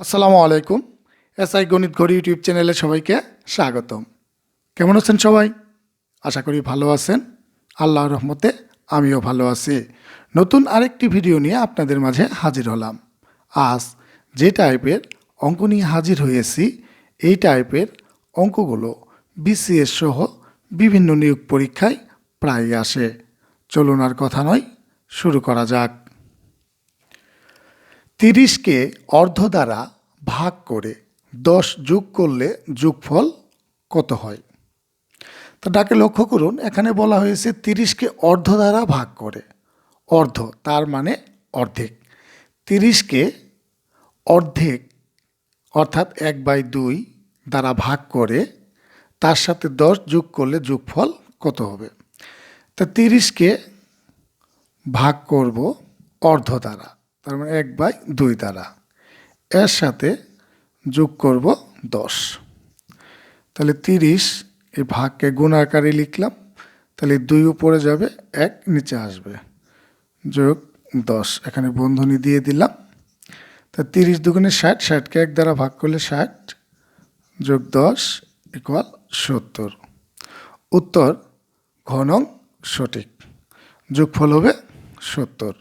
আসসালামু আলাইকুম। এসআই গণিত ঘড়ি ইউটিউব চ্যানেলে সবাইকে স্বাগতম। কেমন আছেন সবাই? আশা করি ভালো আছেন। আল্লাহর রহমতে আমিও ভালো আছি। নতুন আরেকটি ভিডিও নিয়ে আপনাদের মাঝে হাজির হলাম। আজ যে টাইপের অঙ্ক নিয়ে হাজির হয়েছি, এই টাইপের অঙ্কগুলো বিসিএস সহ বিভিন্ন নিয়োগ পরীক্ষায় প্রায় আসে। চলুন আর কথা নয়, শুরু করা যাক। তিরিশকে অর্ধ দ্বারা ভাগ করে দশ যোগ করলে যোগফল কত হয়? তো ডাকে লক্ষ্য করুন, এখানে বলা হয়েছে তিরিশকে অর্ধ দ্বারা ভাগ করে। অর্ধ, তার মানে অর্ধেক। তিরিশকে অর্ধেক, অর্থাৎ এক বাই দুই দ্বারা ভাগ করে, তার সাথে দশ যোগ করলে যোগফল কত হবে? তা তিরিশকে ভাগ করব অর্ধ দ্বারা। তার মানে এক বাই দুই দ্বারা। এর সাথে যোগ করব দশ। তাহলে তিরিশ এই ভাগকে গুণ আকারে লিখলাম, তাহলে দুই উপরে যাবে, এক নিচে আসবে। যোগ দশ, এখানে বন্ধনী দিয়ে দিলাম। তা তিরিশ দুগুণে ষাট, ষাটকে এক দ্বারা ভাগ করলে ষাট, যোগ দশ ইকুয়াল সত্তর। উত্তর ঘনং সঠিক, যোগফল হবে সত্তর।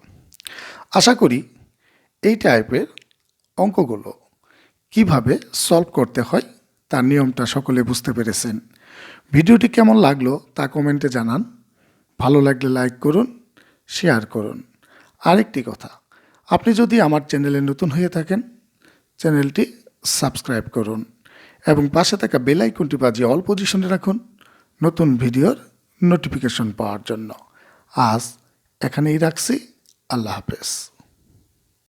আশা করি এই টাইপের অঙ্কগুলো কীভাবে সলভ করতে হয় তার নিয়মটা সকলে বুঝতে পেরেছেন। ভিডিওটি কেমন লাগল তা কমেন্টে জানান। ভালো লাগলে লাইক করুন, শেয়ার করুন। আরেকটি কথা, আপনি যদি আমার চ্যানেলে নতুন হয়ে থাকেন, চ্যানেলটি সাবস্ক্রাইব করুন এবং পাশে থাকা বেল আইকনটি বাজিয়ে অল পজিশনে রাখুন নতুন ভিডিওর নোটিফিকেশন পাওয়ার জন্য। আজ এখানেই রাখছি। আল্লাহ হাফেজ।